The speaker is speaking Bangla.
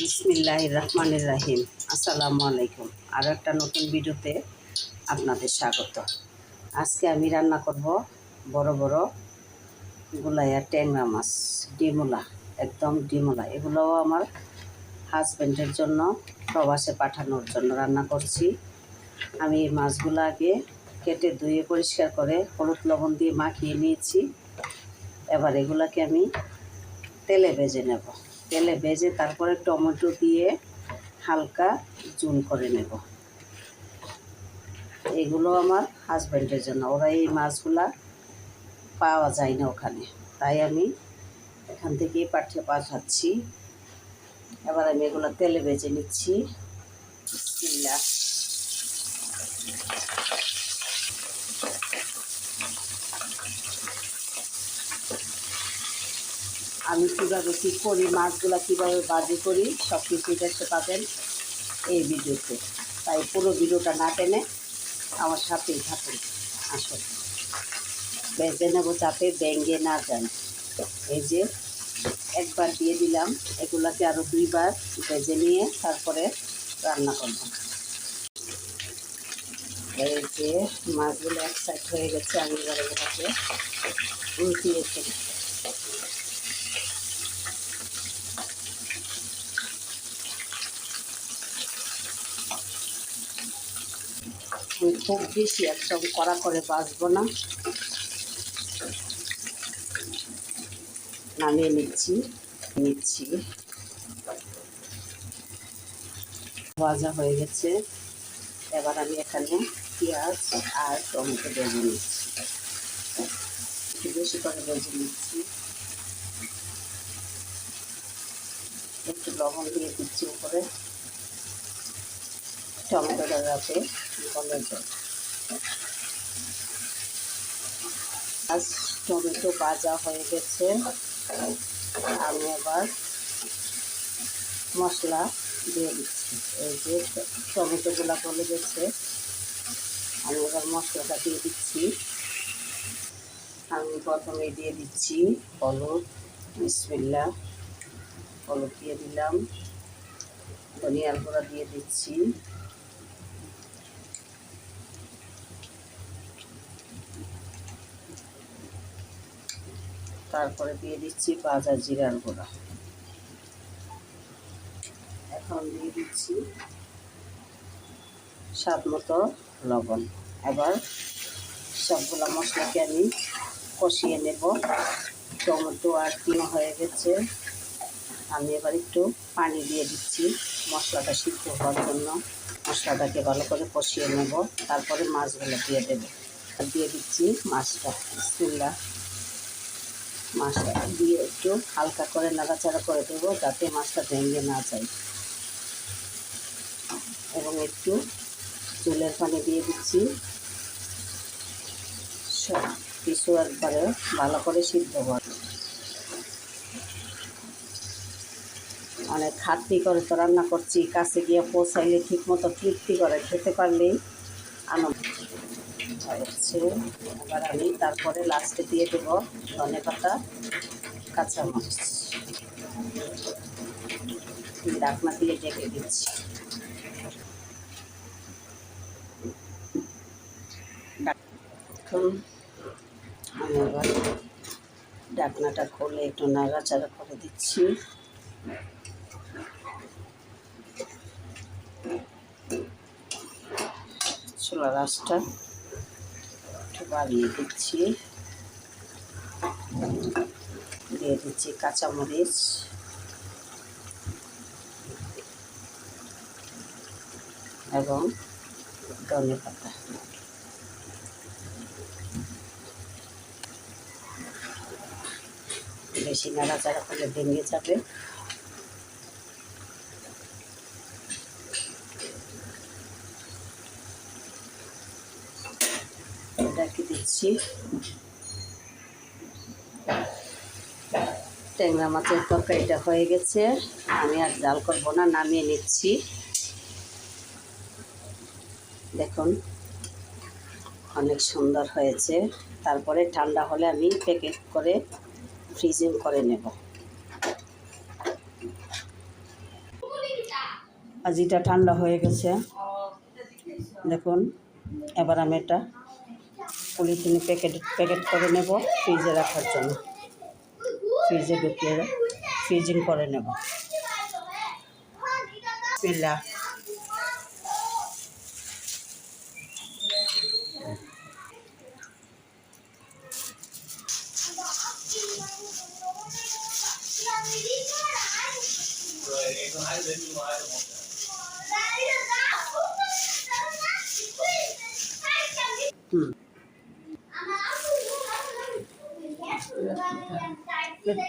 বিসমিল্লাহ রহমানির রাহিম আসসালামু আলাইকুম আরও একটা নতুন ভিডিওতে আপনাদের স্বাগত। আজকে আমি রান্না করব বড় বড় গুলাইয়া ট্যাংরা মাছ, ডিমুলা, একদম ডিমুলা। এগুলোও আমার হাজব্যান্ডের জন্য, প্রবাসে পাঠানোর জন্য রান্না করছি। আমি এই মাছগুলো আগে কেটে ধুয়ে পরিষ্কার করে হলুদ লবণ দিয়ে মাখিয়ে নিয়েছি। এবার এগুলাকে আমি তেলে ভেজে নেব। তেলে ভেজে তারপরে টমেটো দিয়ে হালকা জুন করে নেব। এগুলো আমার হাজব্যান্ডের জন্য। ওরা এই মাছগুলা পাওয়া যায় না ওখানে। তাই আমি এখান থেকেই পাঠিয়ে পাঠাচ্ছি। এবার আমি এগুলো তেলে বেজে নিচ্ছি। আমি কীভাবে কী করি মাছগুলো কীভাবে বাজি করি সব কিছুই দেখতে পাবেন এই ভিডিওতে। তাই পুরো ভিডিওটা না টেনে আমার সাথেই থাকুন। আসুন। ভেজে নেব যাতে ব্যাঙ্গে না যান। এই যে একবার দিয়ে দিলাম, এগুলাকে আরও দুইবার ভেজে নিয়ে তারপরে রান্না করব। এই যে মাছগুলো এক সাইড হয়ে গেছে, আমি এবার এগুলোকে উল্টিয়ে ফেলি আমি খুব বেশি একদম কড়া করে বাঁচবো না। নামিয়ে নিচ্ছি নিচ্ছি। ভাজা হয়ে গেছে। এবার আমি এখানে পেঁয়াজ আর টমেটো ভেজে নিচ্ছি। একটু বেশি করে ভেজে নিচ্ছি। একটু লবণ দিয়ে দিচ্ছি উপরে। টমেটোটা যাতে যায় আজ টমেটো ভাজা হয়ে গেছে। আমি এবার মশলা দিয়ে দিচ্ছি। এই যে টমেটোগুলো গলে গেছে, আমি এবার মশলাটা দিয়ে দিচ্ছি। আমি প্রথমে দিয়ে দিচ্ছি হলুদ, বিসমিল্লা, হলুদ দিয়ে দিলাম, ধনিয়ার গুঁড়া দিয়ে দিচ্ছি। তারপরে দিয়ে দিচ্ছি ভাজা জিরার গুঁড়া। এখন দিয়ে দিচ্ছি স্বাদ মতো লবণ। এবার সবগুলো মশলাকে আমি কষিয়ে নেব। টমেটো আর কিনো হয়ে গেছে। আমি এবার একটু পানি দিয়ে দিচ্ছি মশলাটা সিদ্ধ হওয়ার জন্য। মশলাটাকে ভালো করে কষিয়ে নেব। তারপরে মাছগুলো দিয়ে দেবো। দিয়ে দিচ্ছি মাছটা, বিসমিল্লাহ। মাছটা দিয়ে একটু হালকা করে নাড়াচাড়া করে দেবো যাতে মাছটা ভেঙে না যায়। এবং একটু চুলের পানি দিয়ে দিচ্ছি। সব কিছু একবারে ভালো করে সিদ্ধ কর অনেক খাটনি করে তো রান্না করছি, কাছে গিয়ে পৌঁছাইলে ঠিক মতো তৃপ্তি করে খেতে পারলেই আনন্দ। হচ্ছে এবার আমি তারপরে লাস্টে দিয়ে দেবো ধনে পাতা, কাঁচামরিচ। ডাকনা দিয়ে ডেকে দিচ্ছি। এখন আমি এবার ডাকনাটা খুলে একটু নাড়াচাড়া করে দিচ্ছি। চুলা একটু বাড়িয়ে দিচ্ছি। দিয়ে দিচ্ছি কাঁচামরিচ। এবং ধনে পাতা। বেশি নাড়াচাড়া করলে ভেঙে যাবে। দিচ্ছি ট্যাংরা মাছের তরকারিটা হয়ে গেছে। আমি আর জাল করব না, নামিয়ে নিচ্ছি। দেখুন, অনেক সুন্দর হয়েছে। তারপরে ঠান্ডা হলে আমি প্যাকেট করে ফ্রিজিং করে নেব। ভাজিটা ঠান্ডা হয়ে গেছে। দেখুন, এবার আমি এটা পলিথিনে প্যাকেট প্যাকেট করে নেব, ফ্রিজে রাখার জন্য। ফ্রিজে ঢুকিয়ে, ফ্রিজিং করে নেব। পিলা হুম। 对